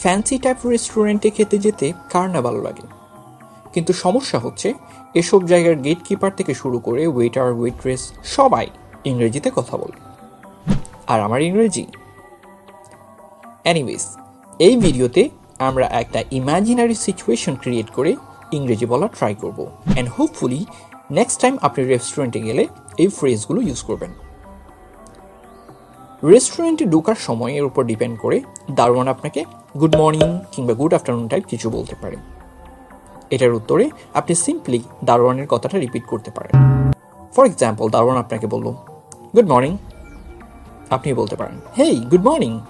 Fancy type রেস্টুরেন্টে খেতে যেতে কার না ভালো লাগে? কিন্তু সমস্যা হচ্ছে, এসব জায়গার গেট কিপার থেকে শুরু করে ওয়েটার ওয়েট্রেস সবাই ইংরেজিতে কথা বলে। আর আমার ইংরেজি। এনিওয়েজ এই ভিডিওতে আমরা একটা ইমাজিনারি সিচুয়েশন ক্রিয়েট করে ইংরেজি বলা ট্রাই করব। অ্যান্ড হোপফুলি নেক্সট টাইম আপনি রেস্টুরেন্টে গেলে এই ফ্রেজগুলো ইউজ করবেন। রেস্টুরেন্টে ঢোকার সময়ের উপর ডিপেন্ড করে দারোয়ান আপনাকে গুড মর্নিং কিংবা গুড আফটারনুন টাইপ কিছু বলতে পারে। এটার উত্তরে আপনি সিম্পলি দারোয়ানের কথাটা রিপিট করতে পারেন। ফর এক্সাম্পল দারোয়ান আপনাকে বলল গুড মর্নিং আপনি বলতে পারেন হেই গুড মর্নিং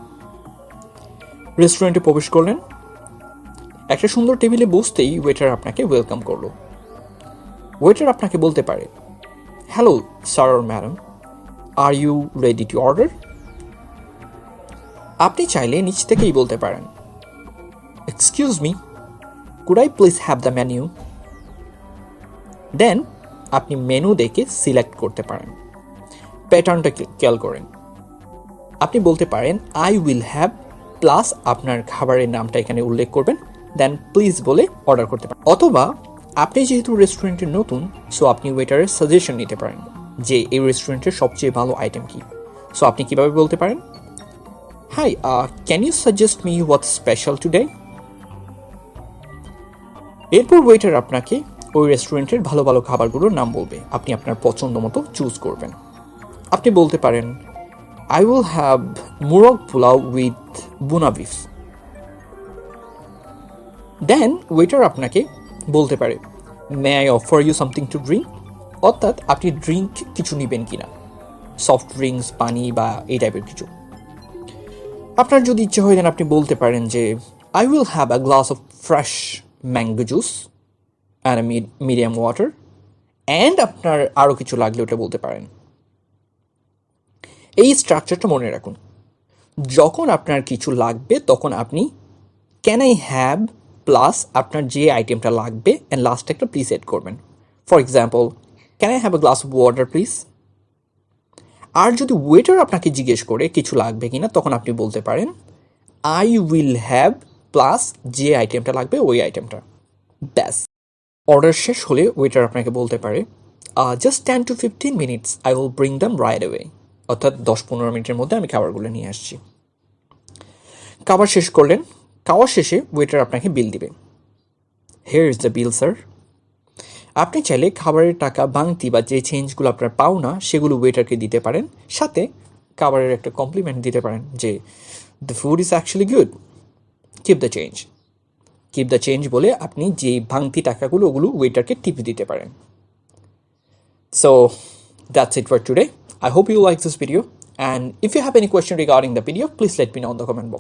রেস্টুরেন্টে প্রবেশ করলেন। একটা সুন্দর টেবিলে বসতেই ওয়েটার আপনাকে ওয়েলকাম করল। ওয়েটার আপনাকে বলতে পারে hello sir madam are you ready to order আপনি চাইলে নিচ থেকেই বলতে পারেন। Excuse me could I please have the menu then আপনি মেনু দেখে সিলেক্ট করতে পারেন। প্যাটার্নটা খেয়াল করেন। আপনি বলতে পারেন আই উইল হ্যাভ প্লাস আপনার খাবারের নামটা এখানে উল্লেখ করবেন দেন প্লিজ বলে অর্ডার করতে পারেন। অথবা, আপনি যেহেতু রেস্টুরেন্টে নতুন সো আপনি ওয়েটারের সাজেশন নিতে পারেন যে, এই রেস্টুরেন্টের সবচেয়ে ভালো আইটেম কি? সো আপনি কীভাবে বলতে পারেন? Hi can you suggest me what special today এরপর ওয়েটার আপনাকে ওই রেস্টুরেন্টের ভালো ভালো খাবারগুলোর নাম বলবে। আপনি আপনার পছন্দ মতো চুজ করবেন। আপনি বলতে পারেন I will have murgh polao with bhuna beef then waiter আপনাকে বলতে পারে may I offer you something to drink অর্থাৎ আপনি ড্রিঙ্ক কিছু নেবেন কিনা। সফট ড্রিঙ্কস পানি বা এই টাইপের কিছু। আপনার যদি ইচ্ছে হয় দেন আপনি বলতে পারেন যে I will have a glass of fresh mango juice and medium water and আপনার আরও কিছু লাগলে ওটা বলতে পারেন। এই স্ট্রাকচারটা মনে রাখুন। যখন আপনার কিছু লাগবে, তখন আপনি ক্যান আই হ্যাভ প্লাস আপনার যে আইটেমটা লাগবে অ্যান্ড লাস্ট একটা প্লিজ এড করবেন? For example can I have a glass of water please আর যদি ওয়েটার আপনাকে জিজ্ঞেস করে কিছু লাগবে কি না তখন আপনি বলতে পারেন আই উইল হ্যাভ প্লাস যে আইটেমটা লাগবে ওই আইটেমটা ব্যাস। অর্ডার শেষ হলে ওয়েটার আপনাকে বলতে পারে just ten to fifteen minutes I will bring them right away অর্থাৎ দশ পনেরো মিনিটের মধ্যে আমি খাবারগুলো নিয়ে আসছি। খাবার শেষ করলেন। খাওয়ার শেষে ওয়েটার আপনাকে বিল দিবে। Here is the bill sir আপনি চাইলে খাবারের টাকা বাংতি বা যে চেঞ্জগুলো আপনার পাওনা সেগুলো ওয়েটারকে দিতে পারেন। সাথে খাবারের একটা কমপ্লিমেন্ট দিতে পারেন যে the food is actually good keep the change keep the change বলে আপনি যে ভাঙতি টাকাগুলো, ওগুলো ওয়েটারকে টিপ দিতে পারেন। So that's it for today hope you like this video. And if you have any question regarding the video, please let me know in the comment box.